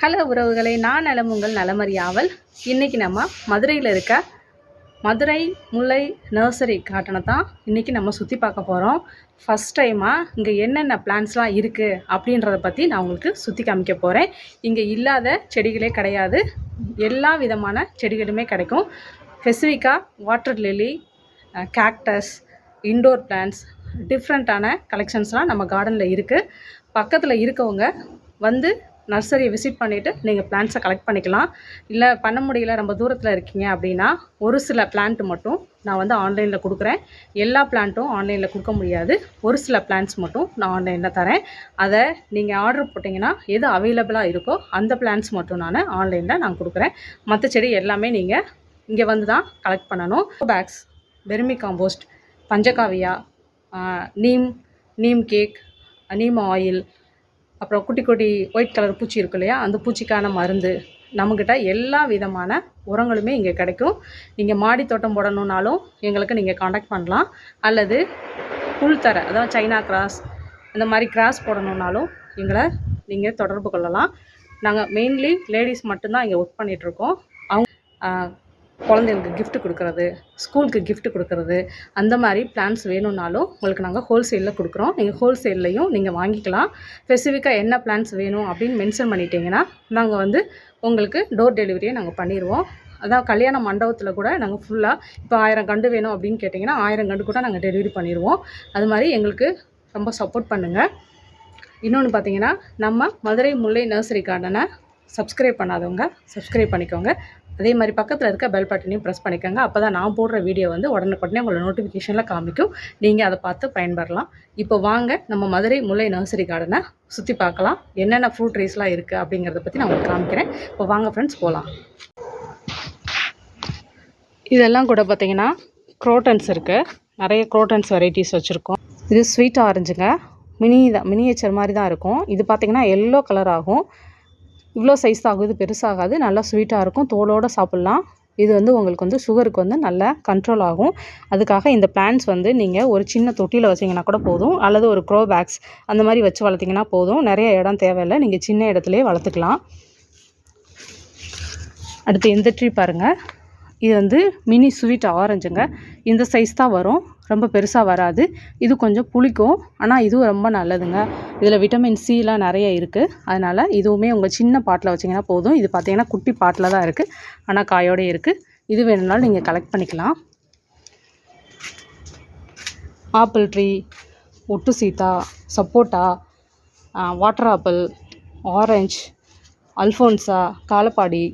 Hello உறவுகளை நான் நலம் உங்கள் நலமறியாவல். இன்றைக்கி நம்ம மதுரையில் இருக்க மதுரை முல்லை நர்சரி காட்டனை தான் இன்றைக்கி நம்ம சுற்றி பார்க்க போகிறோம் ஃபஸ்ட் டைமாக இங்கே என்னென்ன பிளான்ஸ்லாம் இருக்குது அப்படின்றத பற்றி நான் உங்களுக்கு சுற்றி காமிக்க போகிறேன் இங்கே இல்லாத செடிகளே கிடையாது. எல்லா விதமான செடிகளுமே கிடைக்கும். ஸ்பெசிஃபிக்காக water lily cactus indoor plants டிஃப்ரெண்ட்டான கலெக்ஷன்ஸ்லாம் நம்ம கார்டனில் இருக்குது பக்கத்தில் இருக்கவங்க வந்து நர்சரியை விசிட் பண்ணிவிட்டு நீங்கள் பிளான்ஸை கலெக்ட் பண்ணிக்கலாம். இல்லை பண்ண முடியல ரொம்ப தூரத்தில் இருக்கீங்க அப்படின்னா ஒரு சில பிளான்ட் மட்டும் நான் வந்து ஆன்லைனில் கொடுக்குறேன். எல்லா பிளான்ட்டும் ஆன்லைனில் கொடுக்க முடியாது. ஒரு சில பிளான்ஸ் மட்டும் நான் ஆன்லைனில் தரேன். அதை நீங்கள் ஆர்டர் போட்டிங்கன்னா எது அவைலபிளாக இருக்கோ அந்த பிளான்ஸ் மட்டும் நான் ஆன்லைனில் நான் கொடுக்குறேன். மற்ற செடி எல்லாமே நீங்கள் இங்கே வந்து தான் கலெக்ட் பண்ணணும். Bags vermicompost panchagavya neem neem cake neem oil அப்புறம் குட்டி குட்டி ஒயிட் கலர் பூச்சி இருக்கு இல்லையா அந்த பூச்சிக்கான மருந்து நம்மக்கிட்ட எல்லா விதமான உரங்களுமே இங்கே கிடைக்கும். நீங்கள் மாடி தோட்டம் போடணுன்னாலும் எங்களுக்கு நீங்கள் காண்டாக்ட் பண்ணலாம். அல்லது புல்தரை அதாவது சைனா கிராஸ் இந்த மாதிரி கிராஸ் போடணுன்னாலும் எங்களை நீங்கள் தொடர்பு கொள்ளலாம். நாங்கள் மெயின்லி லேடிஸ் மட்டும்தான் இங்கே ஒர்க் பண்ணிகிட்ருக்கோம் அவங்க குழந்தைங்களுக்கு கிஃப்ட் கொடுக்கறது ஸ்கூலுக்கு கிஃப்ட் கொடுக்கறது அந்த மாதிரி பிளான்ஸ் வேணும்னாலும் உங்களுக்கு நாங்கள் ஹோல்சேலில் கொடுக்குறோம். நீங்கள் ஹோல்சேல்லையும் நீங்கள் வாங்கிக்கலாம். ஸ்பெசிஃபிக்காக என்ன பிளான்ஸ் வேணும் அப்படின்னு மென்ஷன் பண்ணிட்டீங்கன்னா நாங்கள் வந்து உங்களுக்கு டோர் டெலிவரியை நாங்கள் பண்ணிடுவோம் அதான் கல்யாண மண்டபத்தில் கூட நாங்கள் ஃபுல்லாக இப்போ ஆயிரம் கண்டு வேணும் அப்படின்னு கேட்டிங்கன்னா ஆயிரம் கண்டு கூட நாங்கள் டெலிவரி பண்ணிடுவோம் அது மாதிரி எங்களுக்கு ரொம்ப சப்போர்ட் பண்ணுங்கள் இன்னொன்று பார்த்தீங்கன்னா நம்ம மதுரை முல்லை நர்சரி கார்டனை சப்ஸ்கிரைப் பண்ணாதவங்க சப்ஸ்கிரைப் பண்ணிக்கோங்க. அதே மாதிரி பக்கத்தில் இருக்க பெல் பட்டனையும் ப்ரெஸ் பண்ணிக்கோங்க. அப்போ தான் நான் போடுற வீடியோ வந்து உடனுக்குடனே உங்களை நோட்டிஃபிகேஷனில் காமிக்கும். நீங்கள் அதை பார்த்து பயன்பெறலாம் இப்போ வாங்க நம்ம மதுரை முல்லை நர்சரி கார்டனை சுற்றி பார்க்கலாம். என்னென்ன ஃப்ரூட் ட்ரீஸ்லாம் இருக்குது அப்படிங்கிறத பற்றி நான் உங்களுக்கு காமிக்கிறேன். இப்போ வாங்க ஃப்ரெண்ட்ஸ் போகலாம் இதெல்லாம் கூட பார்த்தீங்கன்னா குரோட்டன்ஸ் இருக்குது நிறைய குரோட்டன்ஸ் வெரைட்டிஸ் வச்சுருக்கோம். இது ஸ்வீட் ஆரஞ்சுங்க மினி தான் மினியேச்சர் மாதிரி தான் இருக்கும். இது பார்த்தீங்கன்னா எல்லோ கலர் ஆகும். இவ்வளோ சைஸ் ஆகுது பெருசாகாது நல்லா ஸ்வீட்டாக இருக்கும். தோலோடு சாப்பிட்லாம். இது வந்து உங்களுக்கு வந்து சுகருக்கு வந்து நல்லா கண்ட்ரோல் ஆகும். அதுக்காக இந்த பிளான்ஸ் வந்து நீங்கள் ஒரு சின்ன தொட்டியில் வச்சிங்கன்னா கூட போதும். அல்லது ஒரு க்ரோ பேக்ஸ் அந்த மாதிரி வச்சு வளர்த்திங்கன்னா போதும். நிறைய இடம் தேவையில்லை. நீங்கள் சின்ன இடத்துலையே வளர்த்துக்கலாம். அடுத்து இந்த ட்ரீ பாருங்கள் இது வந்து மினி ஸ்வீட் ஆரஞ்சுங்க இந்த சைஸ் தான் வரும். ரொம்ப பெருசாக வராது. இது கொஞ்சம் புளிக்கும். ஆனால் இதுவும் ரொம்ப நல்லதுங்க. இதில் விட்டமின் சிலாம் நிறைய இருக்குது அதனால் இதுவுமே உங்கள் சின்ன பாட்டில் வச்சிங்கன்னா போதும். இது பார்த்திங்கன்னா குட்டி பாட்டில் தான் இருக்குது ஆனால் காயோடே இருக்குது இது வேணும்னாலும் நீங்கள் கலெக்ட் பண்ணிக்கலாம். ஆப்பிள் ட்ரீ ஒட்டு சீத்தா சப்போட்டா வாட்டர் ஆப்பிள் ஆரஞ்ச் அல்ஃபோன்சா காலப்பாடி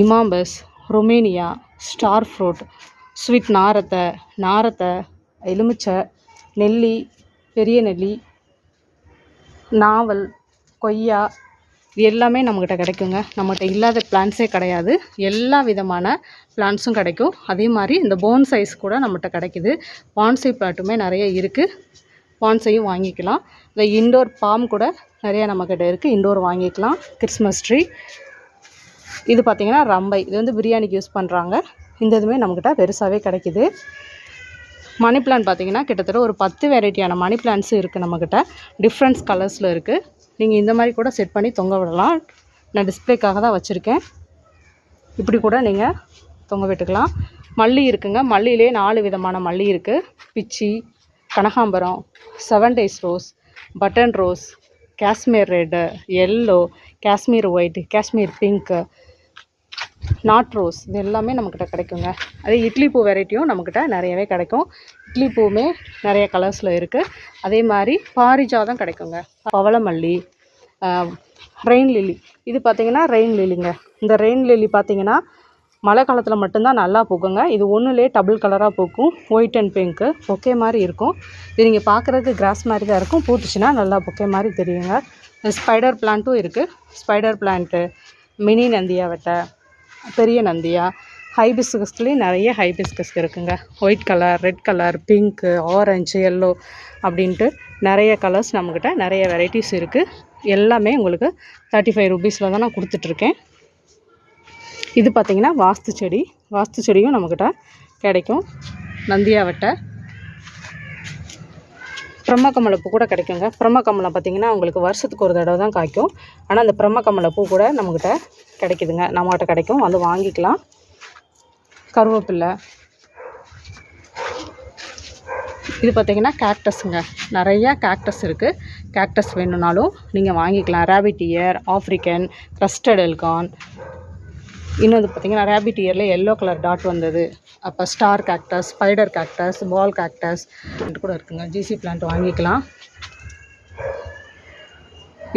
இமாம்பஸ் ரொமேனியா ஸ்டார் ஃப்ரூட் ஸ்வீட் நாரத்தை நாரத்தை எலுமிச்சை நெல்லி பெரிய நெல்லி நாவல் கொய்யா இது எல்லாமே நம்மக்கிட்ட கிடைக்குங்க. நம்மகிட்ட இல்லாத பிளான்ஸே கிடையாது. எல்லா விதமான பிளான்ஸும் கிடைக்கும். அதே மாதிரி இந்த போன் சைஸ் கூட நம்மகிட்ட கிடைக்குது. பான்சை பிளாட்டுமே நிறைய இருக்குது பான்சையும் வாங்கிக்கலாம். இந்த இண்டோர் பாம் கூட நிறைய நம்மக்கிட்ட இருக்குது இண்டோர் வாங்கிக்கலாம். கிறிஸ்மஸ் ட்ரீ இது பார்த்திங்கன்னா ரம்பை. இது வந்து பிரியாணிக்கு யூஸ் பண்ணுறாங்க இந்த இதுவுமே நம்மக்கிட்ட பெருசாகவே கிடைக்குது. மணி பிளான் பார்த்தீங்கன்னா கிட்டத்தட்ட ஒரு பத்து வெரைட்டியான மணி பிளான்ட்ஸும் இருக்குது நம்மக்கிட்ட டிஃப்ரெண்ட்ஸ் கலர்ஸில் இருக்குது நீங்கள் இந்த மாதிரி கூட செட் பண்ணி தொங்க விடலாம். நான் டிஸ்ப்ளேக்காக தான் வச்சுருக்கேன். இப்படி கூட நீங்கள் தொங்க விட்டுக்கலாம். மல்லி இருக்குங்க. மல்லியிலே நாலு விதமான மல்லி இருக்குது பிச்சி கனகாம்பரம் seven days rose button rose Kashmir red yellow Kashmir white Kashmir pink not rose இது எல்லாமே நம்மக்கிட்ட கிடைக்குங்க. அதே இட்லி பூ வெரைட்டியும் நம்மக்கிட்ட நிறையவே கிடைக்கும். இட்லி பூவுமே நிறைய கலர்ஸில் இருக்குது அதே மாதிரி பாரிஜாதம் கிடைக்குங்க. பவளமல்லி ரெயின் லில்லி. இது பார்த்திங்கன்னா ரெயின் லில்லிங்க. இந்த ரெயின் லில்லி பார்த்திங்கன்னா மழை காலத்தில் மட்டும்தான் நல்லா பூக்குங்க. இது ஒன்றுலேயே டபுள் கலராக பூக்கும். ஒயிட் அண்ட் பிங்க்கு பொக்கே மாதிரி இருக்கும். இது நீங்கள் பார்க்குறதுக்கு கிராஸ் மாதிரி தான் இருக்கும். பூத்துச்சுன்னா நல்லா பொக்கே மாதிரி தெரியுங்க. ஸ்பைடர் பிளான்ட்டும் இருக்குது ஸ்பைடர் பிளான்ட்டு மினி நந்தியாவட்டை பெரிய நந்தியா. ஹைபிஸ்கஸ்லேயும் நிறைய ஹைபிஸ்கஸ் இருக்குங்க. White colour red colour pink orange yellow அப்படின்ட்டு நிறைய கலர்ஸ் நம்மக்கிட்ட நிறைய வெரைட்டிஸ் இருக்குது எல்லாமே உங்களுக்கு தேர்ட்டி ஃபைவ் ருபீஸில் தான் நான் கொடுத்துட்ருக்கேன். இது பார்த்திங்கன்னா வாஸ்து செடி. வாஸ்து செடியும் நம்மக்கிட்ட கிடைக்கும். நந்தியாவட்டை. பிரம்ம கமலப்பூ கூட கிடைக்குங்க. பிரம்ம கமலம் பார்த்திங்கன்னா உங்களுக்கு வருஷத்துக்கு ஒரு தடவை தான் காய்க்கும். ஆனால் அந்த பிரம்ம கமலப்பூ கூட நம்மக்கிட்ட கிடைக்குதுங்க. நம்மகிட்ட கிடைக்கும். வந்து வாங்கிக்கலாம். கருவேப்பில்லை. இது பார்த்திங்கன்னா கேக்டஸுங்க நிறையா கேக்டஸ் இருக்குது கேக்டஸ் வேணும்னாலும் நீங்கள் வாங்கிக்கலாம். ரேபிட் இயர் ஆஃப்ரிக்கன் க்ரஸ்டட் எல்கான் இன்னொன்று பார்த்தீங்கன்னா ரேபிட் இயரில் எல்லோ கலர் டாட் வந்தது. அப்போ star cactus spider cactus ball cactus கூட இருக்குங்க. ஜிசி பிளான்ட் வாங்கிக்கலாம்.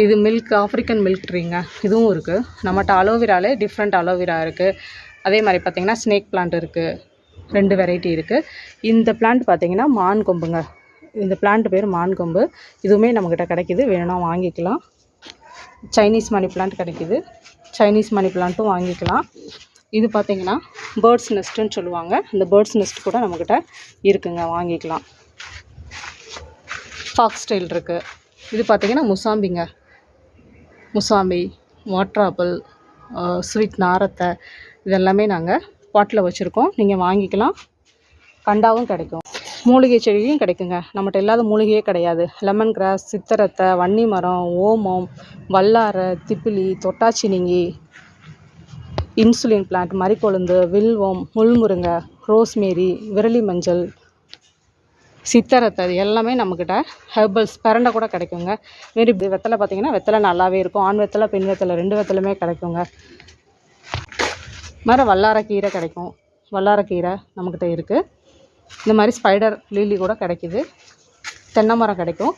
இது மில்க் ஆஃப்ரிக்கன் மில்க் ட்ரீங்க இதுவும் இருக்குது நம்மகிட்ட அலோவேராலே டிஃப்ரெண்ட் அலோவேரா இருக்குது அதே மாதிரி பார்த்திங்கன்னா ஸ்னேக் பிளான்ட் இருக்குது ரெண்டு வெரைட்டி இருக்குது இந்த பிளான்ட் பார்த்திங்கன்னா மான் கொம்புங்க இந்த பிளான்ட் பேர் மான் கொம்பு இதுவுமே நம்மக்கிட்ட கிடைக்கிது. வேணும்னா வாங்கிக்கலாம். சைனீஸ் மணி பிளான்ட் கிடைக்கிது. சைனீஸ் மணி பிளான்ட்டும் வாங்கிக்கலாம். இது பார்த்திங்கன்னா பேர்ட்ஸ் நெஸ்ட்டுன்னு சொல்லுவாங்க. இந்த பேர்ட்ஸ் நெஸ்ட் கூட நம்மக்கிட்ட இருக்குங்க. வாங்கிக்கலாம். ஃபாக்ஸ் ஸ்டைல் இருக்குது இது பார்த்திங்கன்னா முசாம்பிங்க. முசாம்பி வாட்டர் ஆப்பிள் ஸ்வீட் நாரத்தை இதெல்லாமே நாங்கள் பாட்டில் வச்சுருக்கோம். நீங்கள் வாங்கிக்கலாம். கண்டாவும் கிடைக்கும். மூலிகை செடியும் கிடைக்குங்க. நம்மகிட்ட இல்லாத மூலிகையே கிடையாது. லெமன் கிராஸ் சித்தரத்தை வன்னி மரம் ஓமம் வல்லாரை திப்பிலி தொட்டாச்சினிங்கி இன்சுலின் பிளான்ட் மறிக்கொழுந்து வில்வம் முள்முருங்கை ரோஸ்மேரி விரலி மஞ்சள் சித்தரத்தை அது எல்லாமே நம்மக்கிட்ட ஹெர்பல்ஸ் பிரண்டை கூட கிடைக்குங்க. மாரி வெத்தலை பார்த்திங்கன்னா வெத்தலை நல்லாவே இருக்கும். ஆண் வெத்தலை பெண் வெத்தலை ரெண்டு வெத்தலையுமே கிடைக்குங்க. மர வல்லாரக்கீரை கிடைக்கும். வல்லாரக்கீரை நம்மக்கிட்ட இருக்குது இந்த மாதிரி ஸ்பைடர் லீலி கூட கிடைக்கிது. தென்னை மரம் கிடைக்கும்.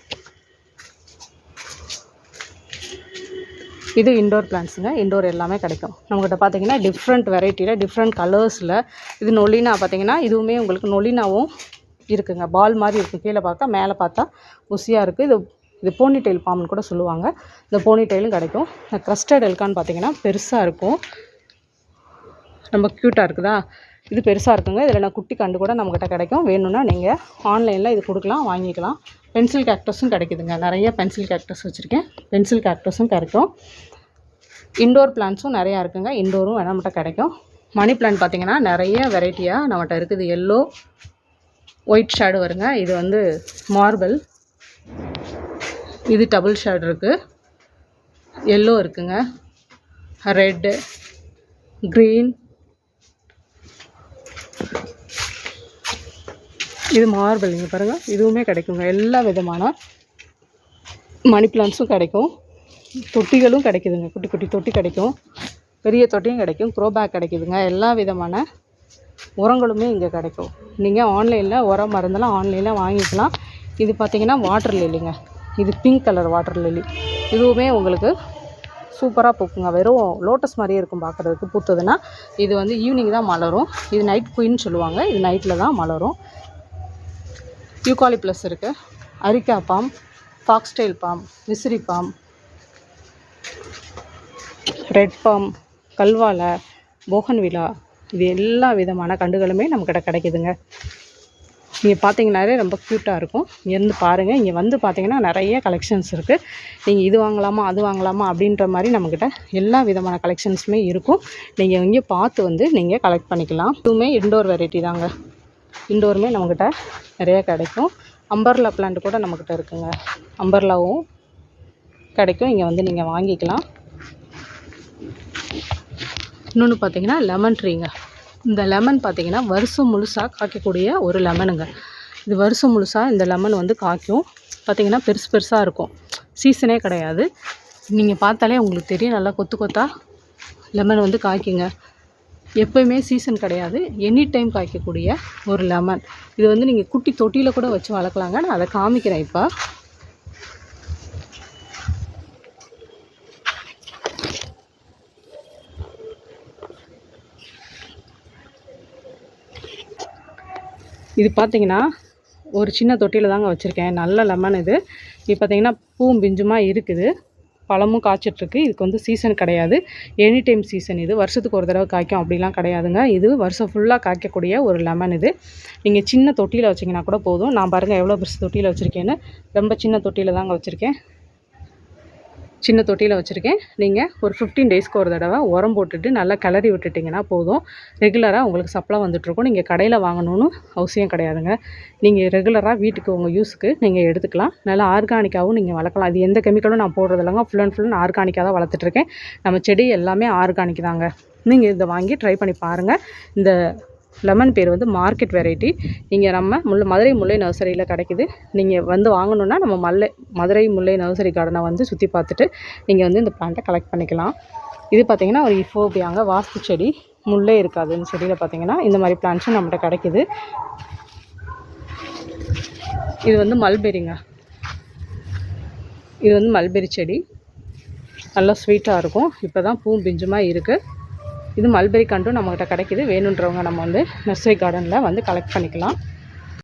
இது இண்டோர் பிளான்ட்ஸுங்க இண்டோர் எல்லாமே கிடைக்கும். நம்மக்கிட்ட பார்த்தீங்கன்னா டிஃப்ரெண்ட் வெரைட்டியில் டிஃப்ரெண்ட் கலர்ஸில் இது நொலினா பார்த்தீங்கன்னா இதுவுமே உங்களுக்கு நொலினாவும் இருக்குங்க. பால் மாதிரி இருக்கும் கீழே பார்த்தா மேலே பார்த்தா உசியாக இருக்குது இது இது போனி டெயில் பாம்புன்னு கூட சொல்லுவாங்க. இந்த போனி டெயிலும் கிடைக்கும். இந்த க்ரஸ்டட் எல்கான்னு பார்த்தீங்கன்னா பெருசாக இருக்கும். ரொம்ப க்யூட்டாக இருக்குதா? இது பெருசாக இருக்குங்க. இதில் நான் குட்டி கண்டு கூட நம்மக்கிட்ட கிடைக்கும். வேணும்னா நீங்கள் ஆன்லைனில் இது கொடுக்கலாம் வாங்கிக்கலாம். பென்சில் கேக்டஸும் கிடைக்குதுங்க. நிறைய பென்சில் கேக்டஸ் வச்சுருக்கேன். பென்சில் கேக்டஸும் கிடைக்கும். இண்டோர் பிளான்ட்ஸும் நிறையா இருக்குங்க. இண்டோரும் நம்மகிட்ட கிடைக்கும். மணி பிளான்ட் பார்த்திங்கன்னா நிறைய வெரைட்டியாக நம்மகிட்ட இருக்குது. எல்லோ ஒயிட் ஷேடு வருங்க. இது வந்து மார்பிள் இது டபுள் ஷேடு இருக்குது எல்லோ இருக்குங்க. ரெட்டு க்ரீன் இது மார்பிள் இங்கே பாருங்கள் இதுவுமே கிடைக்குங்க. எல்லா விதமான மணி பிளான்ஸும் கிடைக்கும். தொட்டிகளும் கிடைக்குதுங்க. குட்டி குட்டி தொட்டி கிடைக்கும். பெரிய தொட்டியும் கிடைக்கும். க்ரோ பேக் கிடைக்குதுங்க. எல்லா விதமான உரங்களுமே இங்கே கிடைக்கும். நீங்கள் ஆன்லைனில் உரம் மருந்தெல்லாம் ஆன்லைனில் வாங்கிக்கலாம். இது பார்த்தீங்கன்னா வாட்டர் லில்லிங்க இது பிங்க் கலர் வாட்டர் லில்லி இதுவுமே உங்களுக்கு சூப்பராக பூக்குங்க. வெறும் லோட்டஸ் மாதிரியே இருக்கும் பார்க்குறதுக்கு பூத்ததுன்னா இது வந்து ஈவினிங் தான் மலரும். இது நைட் குயின்னு சொல்லுவாங்க. இது நைட்டில் தான் மலரும். யூகாலிப்ளஸ் இருக்குது அரிக்கா பாம் ஃபாக்ஸ்டைல் பாம் விசிறி பாம் ரெட் பாம் கல்வாழை போகன்விலா இது எல்லா விதமான கண்டுகளுமே நம்மக்கிட்ட கிடைக்குதுங்க. நீங்கள் பார்த்தீங்கன்னாலே ரொம்ப க்யூட்டாக இருக்கும். இங்கேருந்து பாருங்கள் இங்கே வந்து பார்த்தீங்கன்னா நிறைய கலெக்ஷன்ஸ் இருக்குது நீங்கள் இது வாங்கலாமா அது வாங்கலாமா அப்படின்ற மாதிரி நம்மக்கிட்ட எல்லா விதமான கலெக்ஷன்ஸுமே இருக்கும். நீங்கள் இங்கே பார்த்து வந்து நீங்கள் கலெக்ட் பண்ணிக்கலாம். இதுவுமே இண்டோர் வெரைட்டி தாங்க. இண்டோருமே நம்மக்கிட்ட நிறைய கிடைக்கும். அம்பர்லா பிளான்ட் கூட நம்மக்கிட்ட இருக்குங்க. அம்பர்லாவும் கிடைக்கும். இங்கே வந்து நீங்கள் வாங்கிக்கலாம். இன்னொன்று பார்த்தீங்கன்னா லெமன் ட்ரீங்க இந்த லெமன் பார்த்தீங்கன்னா வருஷம் முழுசாக காய்க்கக்கூடிய ஒரு லெமனுங்க இது வருஷம் முழுசாக இந்த லெமன் வந்து காய்க்கும். பார்த்தீங்கன்னா பெருசு பெருசாக இருக்கும். சீசனே கிடையாது. நீங்கள் பார்த்தாலே உங்களுக்கு தெரியும். நல்லா கொத்து கொத்தா லெமன் வந்து காய்க்குங்க. எப்போயுமே சீசன் கிடையாது. எனி டைம் காய்க்கக்கூடிய ஒரு லெமன் இது வந்து நீங்கள் குட்டி தொட்டியில் கூட வச்சு வளர்க்கலாங்க. நான் அதை காமிக்கிறேன் இப்போ. இது பார்த்தீங்கன்னா ஒரு சின்ன தொட்டியில் தாங்க வச்சுருக்கேன். நல்ல லெமன் இது. இது பார்த்தீங்கன்னா பூவும் பிஞ்சுமாக இருக்குது. பழமும் காய்ச்சிட்ருக்கு. இதுக்கு வந்து சீசன் கிடையாது. எனி டைம் சீசன் இது. வருஷத்துக்கு ஒரு தடவை காய்க்கும். அப்படிலாம் கிடையாதுங்க. இது வருஷம் ஃபுல்லாக காய்க்கக்கூடிய ஒரு லெமன் இது. நீங்கள் சின்ன தொட்டியில் வச்சிங்கன்னா கூட போதும். நான் பாருங்கள் எவ்வளோ பெருசு தொட்டியில் வச்சுருக்கேன்னு. ரொம்ப சின்ன தொட்டியில் தாங்க வச்சுருக்கேன். சின்ன தொட்டியில் வச்சுருக்கேன். நீங்கள் ஒரு ஃபிஃப்டீன் டேஸ்க்கு ஒரு தடவை உரம் போட்டுட்டு நல்லா கிளறி விட்டுட்டிங்கன்னா போதும். ரெகுலராக உங்களுக்கு சப்ளை வந்துட்டுருக்கும். நீங்கள் கடையில் வாங்கணும்னு அவசியம் கிடையாதுங்க. நீங்கள் ரெகுலராக வீட்டுக்கு உங்கள் யூஸுக்கு நீங்கள் எடுத்துக்கலாம். நல்லா ஆர்கானிக்காகவும் நீங்கள் வளர்க்கலாம். அது எந்த கெமிக்கலும் நான் போடுறது இல்லைங்க ஃபுல் அண்ட் ஃபுல் ஆர்கானிக்காக தான் வளர்த்துட்ருக்கேன் நம்ம செடி எல்லாமே ஆர்கானிக் தாங்க. நீங்கள் இதை வாங்கி ட்ரை பண்ணி பாருங்கள் இந்த லெமன் பேர் வந்து மார்க்கெட் வெரைட்டி இங்கே நம்ம முல்லை மதுரை முல்லை நர்சரியில் கிடைக்குது. நீங்கள் வந்து வாங்கணுன்னா நம்ம மல்லை மதுரை முல்லை நர்சரி கார்டனை வந்து சுற்றி பார்த்துட்டு நீங்கள் வந்து இந்த பிளான்ட்டை கலெக்ட் பண்ணிக்கலாம். இது பார்த்தீங்கன்னா ஒரு இஃபோபியாங்க வாஸ்து செடி. முல்லை இருக்காது. இந்த செடியில் பார்த்தீங்கன்னா இந்த மாதிரி பிளான்ட்ஸும் நம்மகிட்ட கிடைக்குது. இது வந்து மல்பெரிங்க இது வந்து மல்பெரி செடி. நல்லா ஸ்வீட்டாக இருக்கும். இப்போ தான் பூ பிஞ்சுமாக இருக்குது இது மல்பெரி கண்டும் நம்மக்கிட்ட கிடைக்குது. வேணுன்றவங்க நம்ம வந்து நர்சரி கார்டனில் வந்து கலெக்ட் பண்ணிக்கலாம்.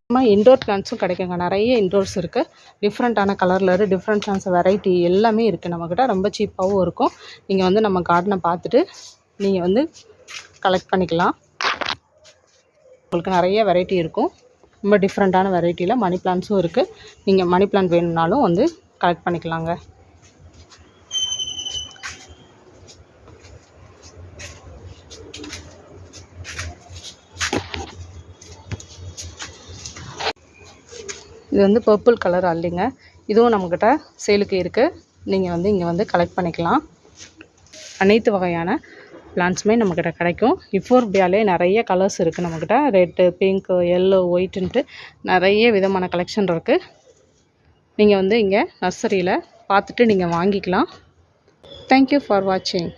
நம்ம இன்டோர் பிளான்ஸும் கிடைக்குங்க. நிறைய இன்டோர்ஸ் இருக்குது டிஃப்ரெண்ட்டான கலரில் டிஃப்ரெண்ட் பிளான்ஸ் வெரைட்டி எல்லாமே இருக்குது நம்மக்கிட்ட ரொம்ப சீப்பாகவும் இருக்கும். நீங்கள் வந்து நம்ம கார்டனை பார்த்துட்டு நீங்கள் வந்து கலெக்ட் பண்ணிக்கலாம். உங்களுக்கு நிறைய வெரைட்டி இருக்கும். ரொம்ப டிஃப்ரெண்ட்டான வெரைட்டியில் மணி பிளான்ஸும் இருக்குது நீங்கள் மணி பிளான்ட் வேணும்னாலும் வந்து கலெக்ட் பண்ணிக்கலாங்க. இது வந்து பர்பிள் கலர் அல்லிங்க. இதுவும் நம்மக்கிட்ட சேலுக்கு இருக்குது நீங்கள் வந்து இங்கே வந்து கலெக்ட் பண்ணிக்கலாம். அனைத்து வகையான பிளான்ட்ஸுமே நம்மக்கிட்ட கிடைக்கும். இஃபோர்பியாலே நிறைய கலர்ஸ் இருக்குது நம்மக்கிட்ட ரெட்டு பிங்க்கு எல்லோ ஒயிட்டுன்ட்டு நிறைய விதமான கலெக்ஷன் இருக்குது நீங்கள் வந்து இங்கே நர்சரியில் பார்த்துட்டு நீங்கள் வாங்கிக்கலாம். தேங்க்யூ ஃபார் வாட்சிங்